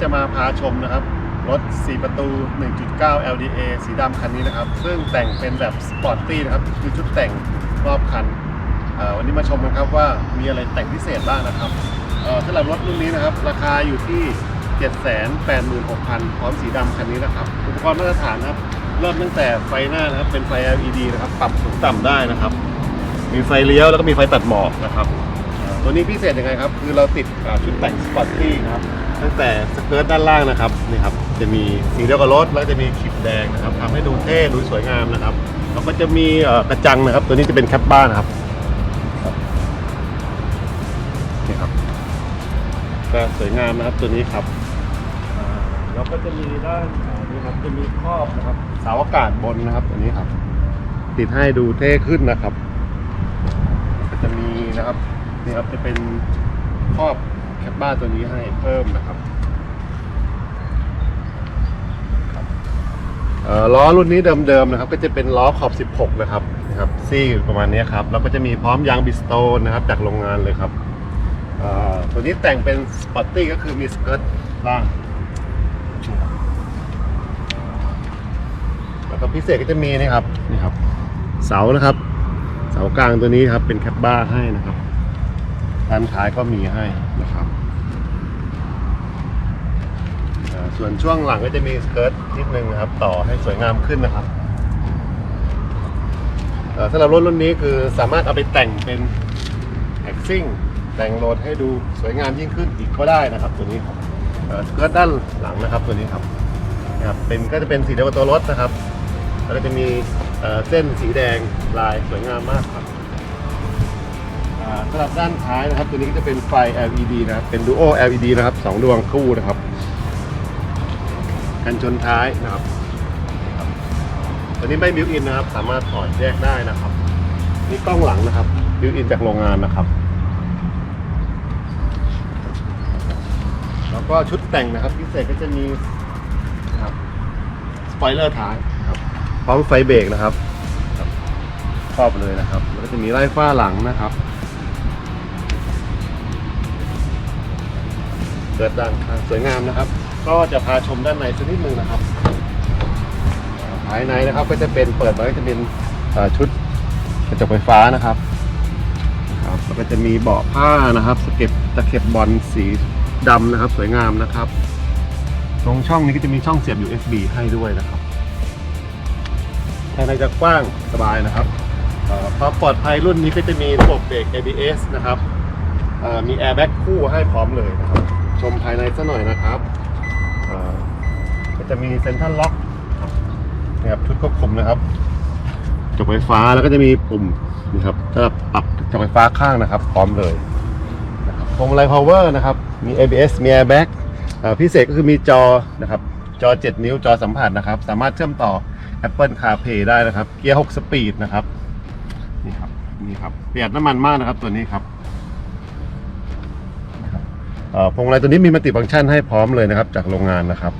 จะมาพาชมนะครับ รถ 4 ประตู 1.9 LDA สีดำคันนี้นะครับ ซึ่งแต่งเป็นแบบสปอร์ตตี้นะครับ คือชุดแต่งรอบคันอ่อวันนี้มาชมกันครับว่ามีอะไรแต่งพิเศษบ้างนะครับอ่อสำหรับรถรุ่นนี้นะครับ ราคาอยู่ที่ 786,000 พร้อมสีดำคันนี้นะครับ อุปกรณ์มาตรฐานครับ เริ่มตั้งแต่ไฟหน้านะครับ เป็นไฟ LED นะครับ ปรับสูงต่ำได้นะครับ มีไฟเลี้ยวแล้วก็มีไฟตัดหมอกนะครับ ตัวนี้พิเศษยังไงครับ คือเราติดอ่าชุดแต่งสปอร์ตตี้นะครับ ตั้งแต่สเกิร์ตด้านล่างนะครับนี่ครับ จะมีสีเดียวกับรถแล้วก็จะมีขีดแดงนะครับทำให้ดูเท่ดูสวยงามนะครับ แล้วก็จะมีเอ่อกระจังนะครับ ตัวนี้จะเป็นแคปบ้านนะครับนี่ครับ ก็สวยงามนะครับตัวนี้ครับอ่าแล้วก็จะมีด้านอ่านี่ครับจะมีครอบนะครับเสาอากาศบนนะครับตัวนี้ครับ ติดให้ดูเท่ขึ้นนะครับ ก็จะมีนะครับ นี่ครับจะเป็นครอบแคปบ้าตัวนี้ให้เพิ่มนะครับล้อรุ่นนี้เดิมๆนะครับ ก็จะเป็นล้อขอบ 16 นะครับนะครับซี่ประมาณนี้ครับแล้วก็จะมีพร้อมยางบิสโตนนะครับ จากโรงงานเลยครับตัวนี้แต่งเป็นสปอร์ตตี้ก็คือมีสเกิร์ตล่างแล้วก็พิเศษก็จะมีนี่ครับนี่ครับ เสานะครับ เสากลางตัวนี้ครับเป็นแคปบ้าให้นะครับ ด้านท้ายก็มีให้นะครับส่วนช่วงหลังก็จะมีสเกิร์ตนิดนึงนะครับ ต่อให้สวยงามขึ้นนะครับเอ่อสำหรับรถรุ่นนี้คือสามารถเอาไปแต่งเป็นแท็กซิ่งแต่งรถให้ดูสวยงามยิ่งขึ้นอีกก็ได้นะครับ ตัวนี้ครับเอ่อสเกิร์ตด้านหลังนะครับตัวนี้ครับนะครับเป็นก็จะเป็นสีเดียวกับตัวรถนะครับแล้วก็จะมีเอ่อเส้นสีแดงลายสวยงามมากครับ สำหรับด้านท้ายนะครับตัวนี้ก็จะเป็นไฟ LED นะครับเป็น Duo LED นะครับสองดวงคู่นะครับกันชนท้ายนะครับตัวนี้ไม่บิวอินนะครับ สามารถถอดแยกได้นะครับนี่กล้องหลังนะครับบิวอินจากโรงงานนะครับ แล้วก็ชุดแต่งนะครับ พิเศษก็จะมีนะครับสปอยเลอร์ท้ายนะครับพร้อมไฟเบรกนะครับครอบเลยนะครับแล้วก็จะมีไล่ฟ้าหลังนะครับ เกิดดังครับสวยงามนะครับ ก็จะพาชมด้านในสักนิดนึงนะครับ ภายในนะครับก็จะเป็นเปิดมาก็จะเป็นชุดกระจกไฟฟ้านะครับครับแล้วก็จะมีเบาะผ้านะครับสเก็บตะเข็บบอลสีดำนะครับ สวยงามนะครับ ตรงช่องนี้ก็จะมีช่องเสียบ USB ให้ด้วยนะครับภายในจะกว้างสบายนะครับความปลอดภัยรุ่นนี้ก็จะมีระบบเบรก ABS นะครับมีแอร์แบ็กคู่ให้พร้อมเลยนะครับ ชมภายในซะหน่อยนะครับก็จะมีเซ็นทรัลล็อกนะครับชุดควบคุมนะครับจกไฟฟ้าแล้วก็จะมีปุ่มนะครับสำหรับปรับจกไฟฟ้าข้างนะครับ พร้อมเลยนะครับพวงมาลัย power นะครับ มี ABS มี airbag พิเศษก็คือมีจอนะครับ จอ 7 นิ้วจอสัมผัสนะครับ สามารถเชื่อมต่อ Apple CarPlay ได้นะครับ เกียร์ 6 สปีดนะครับ นี่ครับ นี่ครับประหยัดน้ำมันมากนะครับตัวนี้ครับ พวงมาลัยตัวนี้มีมัลติฟังก์ชันให้พร้อมเลยนะครับ จากโรงงานนะครับ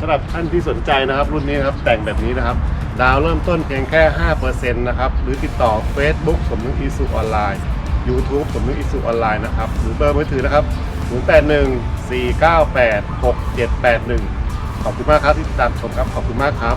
สำหรับท่านที่สนใจนะครับ รุ่นนี้นะครับแต่งแบบนี้นะครับ ดาวเริ่มต้นเพียงแค่ 5%นะครับ หรือติดต่อ Facebook สมนึกอีสุออนไลน์ YouTube สมนึกอีสุออนไลน์นะครับ หรือเบอร์มือถือนะครับ 081 498 6781 ขอบคุณมากครับที่ติดตามชมครับ ขอบคุณมากครับ